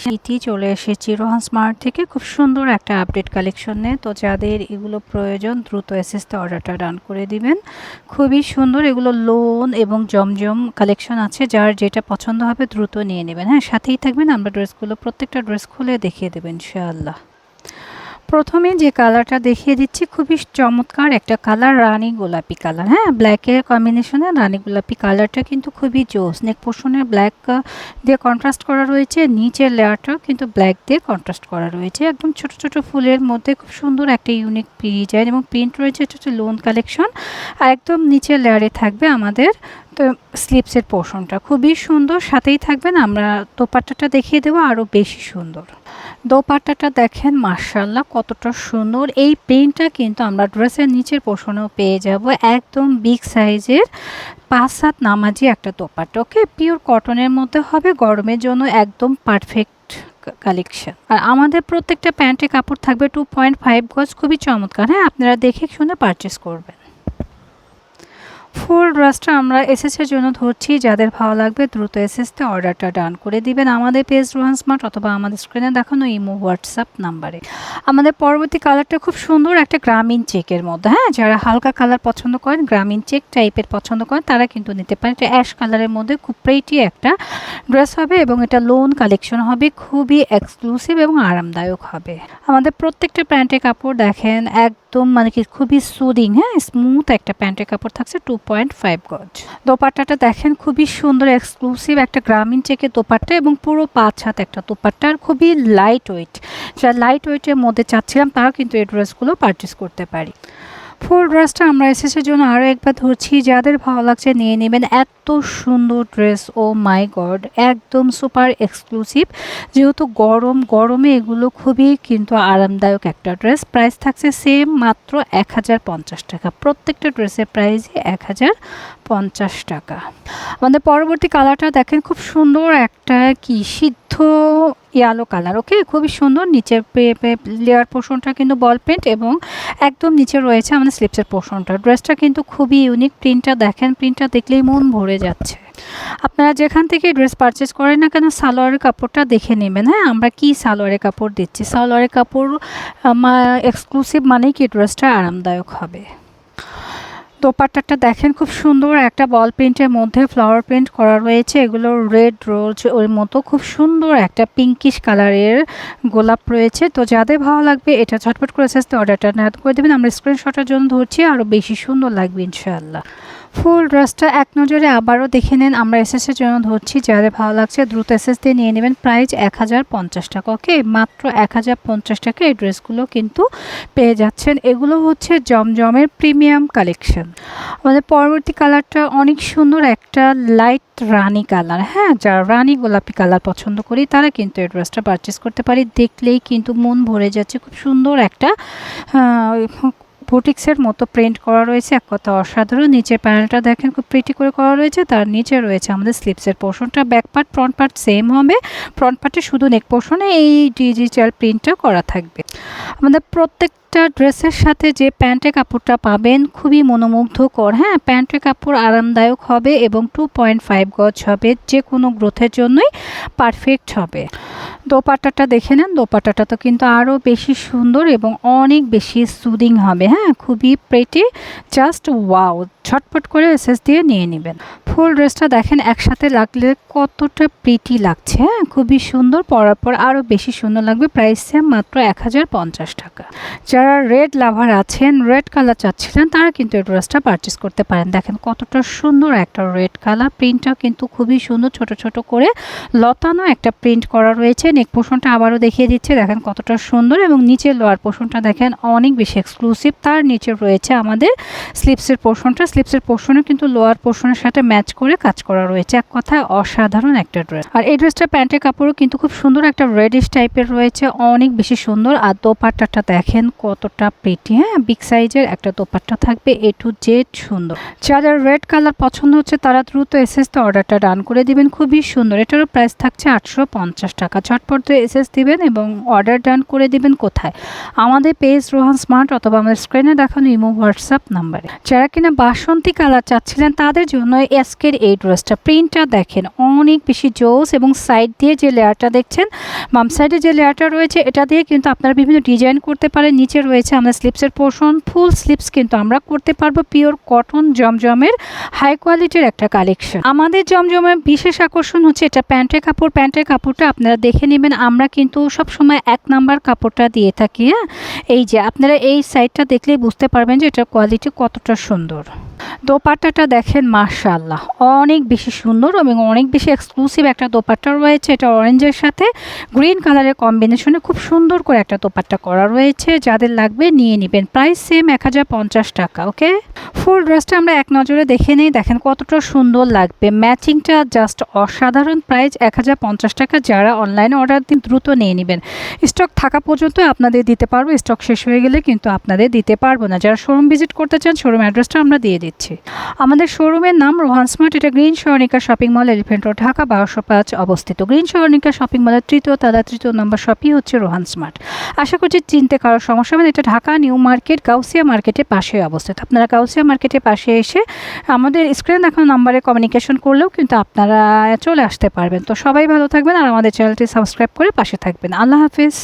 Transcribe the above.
ইতি চলে এসেছি রোহান স্মার্ট থেকে। খুব সুন্দর একটা আপডেট কালেকশন তো যাদের এগুলো প্রয়োজন, দ্রুত এসএসতে অর্ডারটা ডান করে দিবেন। খুবই সুন্দর এগুলো লোন এবং জমজম কালেকশন আছে। যার যেটা পছন্দ হবে দ্রুত নিয়ে নেবেন। হ্যাঁ সাথেই থাকবেন। আমরা ড্রেসগুলো প্রত্যেকটা ড্রেস খুলে দেখিয়ে দেবেন ইনশাআল্লাহ। প্রথমে যে কালারটা দেখিয়ে দিচ্ছি, খুবই চমৎকার একটা কালার, রানী গোলাপি কালার। হ্যাঁ ব্ল্যাকের কম্বিনেশনে রানী গোলাপি কালারটা কিন্তু খুবই জোস। নেক পোর্শনে ব্ল্যাক দিয়ে কন্ট্রাস্ট করা রয়েছে, নিচের লেয়ারটাও কিন্তু ব্ল্যাক দিয়ে কন্ট্রাস্ট করা রয়েছে। একদম ছোট ছোট ফুলের মধ্যে খুব সুন্দর একটা ইউনিক ডিজাইন এবং প্রিন্ট রয়েছে, এটা হচ্ছে লোন কালেকশন আর একদম নিচের লেয়ারে থাকবে আমাদের, তো স্লিপসের পোর্শনটা খুবই সুন্দর, সাথেই থাকবেন আমরা দোপাট্টাটা দেখিয়ে দেবো আরও বেশি সুন্দর। দোপাট্টাটা দেখেন মার্শাল্লাহ কতটা সুন্দর। এই প্রিন্টটা কিন্তু আমরা ড্রেসের নিচের পোষণেও পেয়ে যাব। একদম বিগ সাইজের পাঁচ সাত নামাজি একটা দোপাট্টা ওকে পিওর কটনের মধ্যে হবে, গরমের জন্য একদম পারফেক্ট কালেকশন আর আমাদের প্রত্যেকটা প্যান্টে কাপড় থাকবে টু পয়েন্ট ফাইভ গজ, খুবই চমৎকার হ্যাঁ? আপনারা দেখে শুনে পারচেস করবেন। ফুল ড্রেসটা আমরা এসএসের জন্য ধরছি। যাদের ভালো লাগবে দ্রুত এসএসতে অর্ডারটা ডান করে দিবেন। আমাদের পেজ রোহান স্মার্ট অথবা আমাদের স্ক্রিনে দেখানো ইমো, হোয়াটসঅ্যাপ নাম্বারে। আমাদের পরবর্তী কালারটা খুব সুন্দর একটা গ্রামীণ চেকের মধ্যে হ্যাঁ? যারা হালকা কালার পছন্দ করেন, গ্রামীণ চেক টাইপের পছন্দ করেন, তারা কিন্তু নিতে পারেন। এটা অ্যাশ কালারের মধ্যে খুব প্রেটি একটা ড্রেস হবে এবং এটা লোন কালেকশন হবে। খুবই এক্সক্লুসিভ এবং আরামদায়ক হবে। আমাদের প্রত্যেকটা প্যান্টের কাপড় দেখেন একদম মানে কি খুবই সুদিং হ্যাঁ? স্মুথ একটা প্যান্টের কাপড় থাকছে টু পয়েন্ট ফাইভ গজ। দোপাট্টাটা দেখেন খুবই সুন্দর এক্সক্লুসিভ একটা গ্রামীণ চেকের দোপাট্টা এবং পুরো পাঁচ হাত একটা দোপাট্টা, আর খুবই লাইট ওয়েট যা লাইট ওয়েটের মধ্যে চাচ্ছিলাম তারা কিন্তু এই ড্রেসগুলো পারচেস করতে পারি। ফুল ড্রেসটা আমরা এসেসের জন্য আরও একবার ধরছি। যাদের ভালো লাগছে নিয়ে নেবেন এত সুন্দর ড্রেস। ও মাই গড, একদম সুপার এক্সক্লুসিভ। যেহেতু গরম, গরমে এগুলো খুবই কিন্তু আরামদায়ক একটা ড্রেস। প্রাইস থাকছে সেম মাত্র এক হাজার পঞ্চাশ টাকা। প্রত্যেকটা ড্রেসের প্রাইসই এক হাজার পঞ্চাশ টাকা। আমাদের পরবর্তী কালারটা দেখেন, খুব সুন্দর একটা কি সিদ্ধ ইয়ালো কালার ওকে খুবই সুন্দর, নিচের লেয়ার পোর্শনটা কিন্তু বল প্রিন্ট এবং একদম নিচে রয়েছে আমাদের স্লিপসের পোর্শনটা ড্রেসটা কিন্তু খুবই ইউনিক প্রিন্টটা দেখেন প্রিন্টটা দেখলেই মন ভরে যাচ্ছে। আপনারা যেখান থেকে ড্রেস পারচেস করেন না কেন, সালোয়ারের কাপড়টা দেখে নেবেন হ্যাঁ? আমরা কি সালোয়ারের কাপড় দিচ্ছি? সালোয়ারের কাপড় এক্সক্লুসিভ মানেই কি ড্রেসটা আরামদায়ক হবে? দোপাট্টাটা দেখেন, খুব সুন্দর একটা বল প্রিন্টের মধ্যে ফ্লাওয়ার প্রিন্ট করা রয়েছে। এগুলো রেড রোজ ওর মতো খুব সুন্দর একটা পিঙ্কিশ কালারের গোলাপ রয়েছে। তো যাদের ভালো লাগবে এটা ঝটপট করে আসতে অর্ডারটা নেওয়া করে দেবেন। আমরা স্ক্রিনশটের জন্য ধরছি আরও বেশি সুন্দর লাগবে ইনশাআল্লাহ। ফুল ড্রেসটা এক নজরে আবারও দেখে নেন। আমরা এসএসের জন্য ধরছি, যাদের ভালো লাগছে দ্রুত এসএস দিয়ে নিয়ে নেবেন। প্রাইস এক হাজার পঞ্চাশ টাকা ওকে মাত্র এক হাজার পঞ্চাশ টাকা এই ড্রেসগুলো কিন্তু পেয়ে যাচ্ছেন। এগুলো হচ্ছে জমজমের প্রিমিয়াম কালেকশন। আমাদের পরবর্তী কালারটা অনেক সুন্দর একটা লাইট রানি কালার হ্যাঁ? যারা রানি গোলাপি কালার পছন্দ করি, তারা কিন্তু এই ড্রেসটা পারচেস করতে পারি। দেখলেই কিন্তু মন ভরে যাচ্ছে। খুব সুন্দর একটা বুটিক্সের মতো প্রিন্ট করা রয়েছে। এক কথা অসাধারণ। নিচের প্যানেলটা দেখেন, খুব প্রিটি করে করা রয়েছে। তার নিচে রয়েছে আমাদের স্লিপসের পোর্শনটা back part front part same হবে। ফ্রন্ট পার্টে শুধু নেক পোর্শনে এই ডিজিটাল প্রিন্টটা করা থাকবে। আমাদের প্রত্যেক একটা ড্রেসের সাথে যে প্যান্টের কাপড়টা পাবেন খুবই মনোমুগ্ধকর। হ্যাঁ প্যান্টের কাপড় আরামদায়ক হবে এবং টু পয়েন্ট ফাইভ গজ হবে যে কোনো গ্রোথের জন্যই পারফেক্ট হবে। দোপাট্টাটা দেখে নেন, দোপাট্টাটা তো কিন্তু আরও বেশি সুন্দর এবং অনেক বেশি সুদিং হবে। হ্যাঁ খুবই প্রেটি জাস্ট ওয়াও ছটপট করে এসএস দিয়ে নিয়ে নেবেন। ফুল ড্রেসটা দেখেন, একসাথে লাগলে কতটা প্রিটি লাগছে। হ্যাঁ খুবই সুন্দর, পরার পর আরও বেশি সুন্দর লাগবে, প্রাইস সেম মাত্র এক হাজার পঞ্চাশ টাকা। যারা রেড লাভার আছেন, রেড কালার চাচ্ছিলেন, তারা কিন্তু এই ড্রেসটা পারচেস করতে পারেন। দেখেন কতটা সুন্দর একটা রেড কালার। প্রিন্টটা কিন্তু খুবই সুন্দর, ছোট ছোট করে লতানো একটা প্রিন্ট করা রয়েছে। নেক পোষণটা আবারও দেখিয়ে দিচ্ছে। দেখেন কতটা সুন্দর এবং নিচের লোয়ার পোষণটা দেখেন অনেক বেশি এক্সক্লুসিভ তার নিচে রয়েছে আমাদের স্লিপসের পোষণটা। স্লিপসের পোষণে কিন্তু লোয়ার পোষণের সাথে ম্যাচ করে কাজ করা রয়েছে। এক কথায় অসাধারণ একটা ড্রেস আর এই ড্রেসটা প্যান্টের কাপড়ও কিন্তু খুব সুন্দর একটা রেডিশ টাইপের রয়েছে। অনেক বেশি সুন্দর। আর দোপাট্টাটা দেখেন কতটা পেটি হ্যাঁ? বিগ সাইজের একটা দোপাট্টা থাকবে এ টু জেড সুন্দর। যাদের রেড কালার পছন্দ হচ্ছে, তারা দ্রুত এসএসতে অর্ডারটা ডান করে দিবেন, খুবই সুন্দর। এটারও প্রাইস থাকছে আটশো পঞ্চাশ টাকা। ঝটপট এসএস দিবেন এবং অর্ডার ডান করে দিবেন কোথায়? আমাদের পেজ রোহান স্মার্ট অথবা আমাদের স্ক্রিনে দেখানো ইমো হোয়াটসঅ্যাপ নাম্বারে যারা কিনা বাসন্তী কালার চাচ্ছিলেন, তাদের জন্য এসকের এই ড্রেসটা প্রিন্টটা দেখেন, অনেক বেশি জোস এবং সাইড দিয়ে যে লেয়ারটা দেখছেন, বাম সাইডে যে লেয়ারটা রয়েছে, এটা দিয়ে কিন্তু আপনারা বিভিন্ন ডিজাইন করতে পারেন। নিচে রয়েছে আমাদের স্লিপসের পোর্শন ফুল স্লিপস কিন্তু আমরা করতে পারব পিওর কটন জমজমের হাই কোয়ালিটির একটা কালেকশন আমাদের জমজমের বিশেষ আকর্ষণ হচ্ছে এটা প্যান্টের কাপড়। প্যান্টের কাপড়টা আপনারা দেখে নেবেন, আমরা কিন্তু সব সময় এক নাম্বার কাপড়টা দিয়ে থাকি হ্যাঁ? এই যে, আপনারা এই সাইডটা দেখলেই বুঝতে পারবেন যে এটার কোয়ালিটি কতটা সুন্দর। দোপাট্টাটা দেখেন মার্শাল্লাহ অনেক বেশি সুন্দর এবং অনেক বেশি এক্সক্লুসিভ একটা দোপাট্টা রয়েছে। এটা অরেঞ্জের সাথে গ্রিন কালারের কম্বিনেশনে খুব সুন্দর করে একটা দোপাট্টা করা রয়েছে। যাদের লাগবে, নিয়ে নেবেন। প্রাইস সেম এক হাজার পঞ্চাশ টাকা ওকে ফুল ড্রেসটা আমরা এক নজরে দেখে নিই। দেখেন কতটা সুন্দর লাগবে। ম্যাচিংটা জাস্ট অসাধারণ প্রাইস এক হাজার পঞ্চাশ টাকা। যারা অনলাইনে অর্ডার দিন, দ্রুত নিয়ে নেবেন। স্টক থাকা পর্যন্ত আপনাদের দিতে পারব। স্টক শেষ হয়ে গেলে কিন্তু আপনাদের দিতে পারব না। যারা শোরুম ভিজিট করতে চান শোরুম অ্যাড্রেসটা আমরা দিয়ে দিচ্ছি। আমাদের শোরুমের নাম রোহান স্মার্ট এটা green সরণিকা shopping mall elephant road Dhaka, বারোশো পাঁচ অবস্থিত। গ্রিন সরণিকা শপিং মলের তৃতীয় তালা, তৃতীয় নম্বর শপই হচ্ছে রোহান স্মার্ট আশা করছি চিনতে কারও সমস্যা হবে না। এটা ঢাকা, নিউ মার্কেট কাউসিয়া মার্কেটের পাশে অবস্থিত। আপনারা কাউসিয়া মার্কেটের পাশে এসে আমাদের স্ক্রিনে দেখানো নাম্বারে কমিউনিকেশন করলেও কিন্তু আপনারা চলে আসতে পারবেন। তো সবাই ভালো থাকবেন আর আমাদের চ্যানেলটি সাবস্ক্রাইব করে পাশে থাকবেন। আল্লাহ হাফিজ।